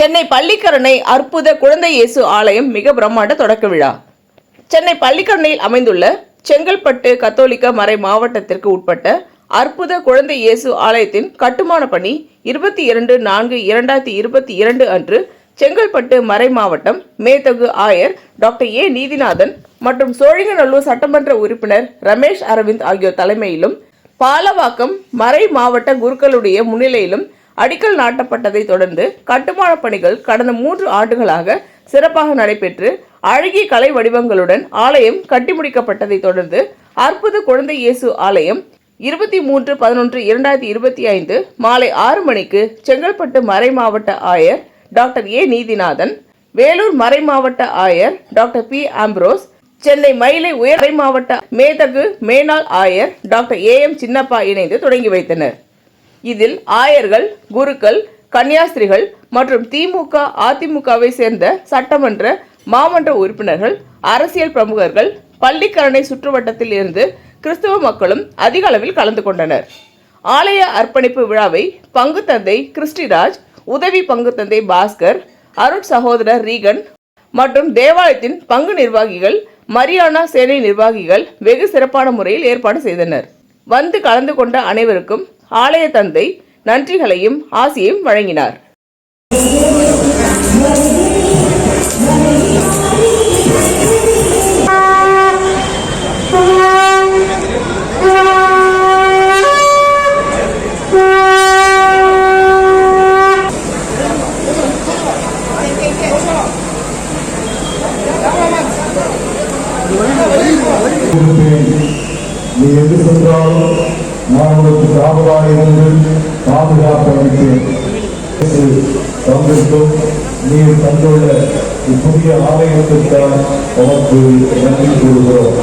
சென்னை பள்ளிக்கரணை அற்புத குழந்தை இயேசு ஆலயம் மிக பிரம்மாண்ட தொடக்க விழா. சென்னை பள்ளிக்கரணையில் அமைந்துள்ள செங்கல்பட்டு கத்தோலிக்க மறை மாவட்டத்திற்கு உட்பட்ட அற்புத குழந்தை இயேசு ஆலயத்தின் கட்டுமான பணி இருபத்தி இரண்டு நான்கு இரண்டாயிரத்தி இருபத்தி இரண்டு அன்று செங்கல்பட்டு மறை மாவட்டம் மேதகு ஆயர் டாக்டர் ஏ நீதிநாதன் மற்றும் சோழிங்கநல்லூர் சட்டமன்ற உறுப்பினர் ரமேஷ் அரவிந்த் ஆகியோர் தலைமையிலும் பாலவாக்கம் மறை மாவட்ட குருக்களுடைய முன்னிலையிலும் அடிக்கல் நாட்டப்பட்டதை தொடர்ந்து கட்டுமான பணிகள் கடந்த மூன்று ஆண்டுகளாக சிறப்பாக நடைபெற்று அழகிய கலை வடிவங்களுடன் ஆலயம் கட்டி முடிக்கப்பட்டதை தொடர்ந்து அற்புத குழந்தை இயேசு ஆலயம் இருபத்தி மூன்று பதினொன்று இரண்டாயிரத்தி இருபத்தி ஐந்து மாலை ஆறு மணிக்கு செங்கல்பட்டு மறை மாவட்ட ஆயர் டாக்டர் ஏ நீதிநாதன் வேலூர் மறை மாவட்ட ஆயர் doctor P Ambrose Chennai Mylai உயர் மாவட்ட மேதகு மேனாள் ஆயர் டாக்டர் ஏ எம் சின்னப்பா இணைந்து தொடங்கி வைத்தனர். இதில் ஆயர்கள் குருக்கள் கன்னியாஸ்திரிகள் மற்றும் திமுக அதிமுகவை சேர்ந்த சட்டமன்ற மாமன்ற உறுப்பினர்கள் அரசியல் பிரமுகர்கள் பள்ளிக்கரணை சுற்றுவட்டத்தில் இருந்து கிறிஸ்தவ மக்களும் அதிக அளவில் கலந்து கொண்டனர். ஆலய அர்ப்பணிப்பு விழாவை பங்கு தந்தை கிறிஸ்டிராஜ் உதவி பங்கு தந்தை பாஸ்கர் அருட் சகோதரர் ரீகன் மற்றும் தேவாலயத்தின் பங்கு நிர்வாகிகள் மரியானா சேனை நிர்வாகிகள் வெகு சிறப்பான முறையில் ஏற்பாடு செய்தனர். வந்து கலந்து கொண்ட அனைவருக்கும் ஆலய தந்தை நன்றிகளையும் ஆசியையும் வழங்கினார். நீ எங்கு சென்றாலும் நான் உங்களுக்கு காவலாக இருந்து பாதுகாப்பு அளிப்பேன் இயேசு தந்துள்ள புதிய ஆலயத்திற்காக உனக்கு நன்றி கூறுகிறோம்.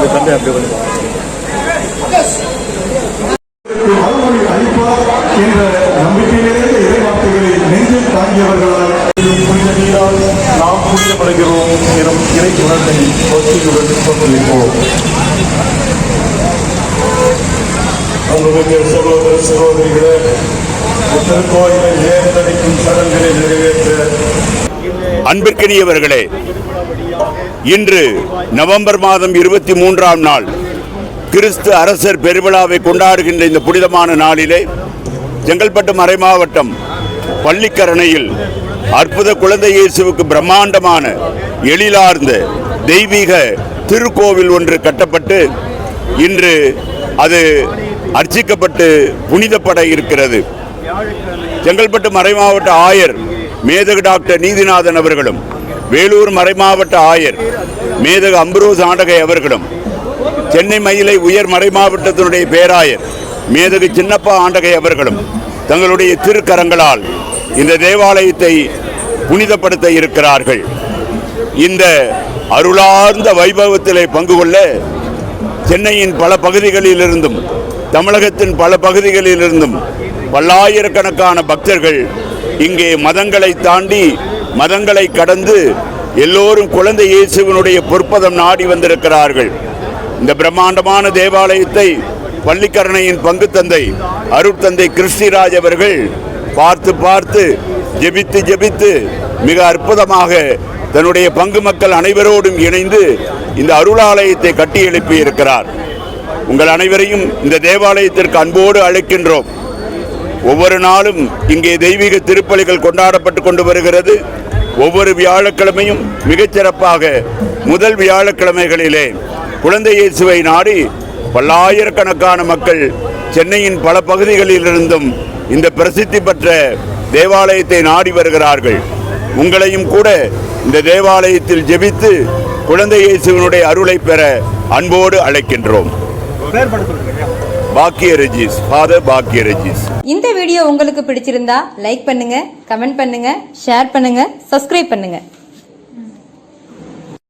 இரண்டாவது மறுமொழி அளிப்பார் என்ற நம்பிக்கையிலிருந்து இறைவார்த்தைகளை நெஞ்சில் தாங்கியவர்களால் புனித நீரால் நாம் புனிதப்படுகிறோம் எனும் இறை பக்தியுடன் அன்புமிக்க சகோதர சகோதரிகளே திருக்கோயிலை சடங்குகளை நிறைவேற்ற அன்பிற்கினியவர்களே இன்று நவம்பர் மாதம் இருபத்தி மூன்றாம் நாள் கிறிஸ்து அரசர் பெருவிழாவை கொண்டாடுகின்ற இந்த புனிதமான நாளிலே செங்கல்பட்டு மறைமாவட்டம் பள்ளிக்கரணையில் அற்புத குழந்தை இயேசுவுக்கு பிரம்மாண்டமான எழிலார்ந்த தெய்வீக திருக்கோவில் ஒன்று கட்டப்பட்டு இன்று அது அர்ச்சிக்கப்பட்டு புனிதப்பட இருக்கிறது. செங்கல்பட்டு மறைமாவட்ட ஆயர் மேதகு டாக்டர் நீதிநாதன் அவர்களும் வேலூர் மறைமாவட்ட ஆயர் மேதகு அம்புரோஸ் ஆண்டகை அவர்களும் சென்னை மயிலை உயர் மறைமாவட்டத்தினுடைய பேராயர் மேதகு சின்னப்பா ஆண்டகை அவர்களும் தங்களுடைய திருக்கரங்களால் இந்த தேவாலயத்தை புனிதப்படுத்த இருக்கிறார்கள். இந்த அருளார்ந்த வைபவத்திலே பங்கு கொள்ள சென்னையின் பல பகுதிகளிலிருந்தும் தமிழகத்தின் பல பகுதிகளிலிருந்தும் பல்லாயிரக்கணக்கான பக்தர்கள் இங்கே மதங்களை தாண்டி மதங்களை கடந்து எல்லோரும் குழந்தை இயேசுவனுடைய பொற்பதம் நாடி வந்திருக்கிறார்கள். இந்த பிரம்மாண்டமான தேவாலயத்தை பள்ளிக்கரணையின் பங்கு தந்தை அருட்தந்தை கிறிஸ்டிராஜ் அவர்கள் பார்த்து பார்த்து ஜெபித்து ஜெபித்து மிக அற்புதமாக தன்னுடைய பங்கு மக்கள் அனைவரோடும் இணைந்து இந்த அருளாலயத்தை கட்டி இருக்கிறார் உங்கள் அனைவரையும் இந்த தேவாலயத்திற்கு அன்போடு அழைக்கின்றோம். ஒவ்வொரு நாளும் இங்கே தெய்வீக திருப்பலிகள் கொண்டாடப்பட்டு கொண்டு வருகிறது. ஒவ்வொரு வியாழக்கிழமையும் மிகச்சிறப்பாக முதல் வியாழக்கிழமைகளிலே குழந்தை இயேசுவை நாடி பல்லாயிரக்கணக்கான மக்கள் சென்னையின் பல பகுதிகளிலிருந்தும் இந்த பிரசித்தி பெற்ற தேவாலயத்தை நாடி வருகிறார்கள். உங்களையும் கூட இந்த தேவாலயத்தில் ஜெபித்து குழந்தை இயேசுவினுடைய அருளை பெற அன்போடு அழைக்கின்றோம். பாக்கிய ரெஜிஸ் ஃபாதர் பாக்கிய ரஜிஸ் இந்த வீடியோ உங்களுக்கு பிடிச்சிருந்தா லைக் பண்ணுங்க கமெண்ட் பண்ணுங்க ஷேர் பண்ணுங்க சப்ஸ்கிரைப் பண்ணுங்க.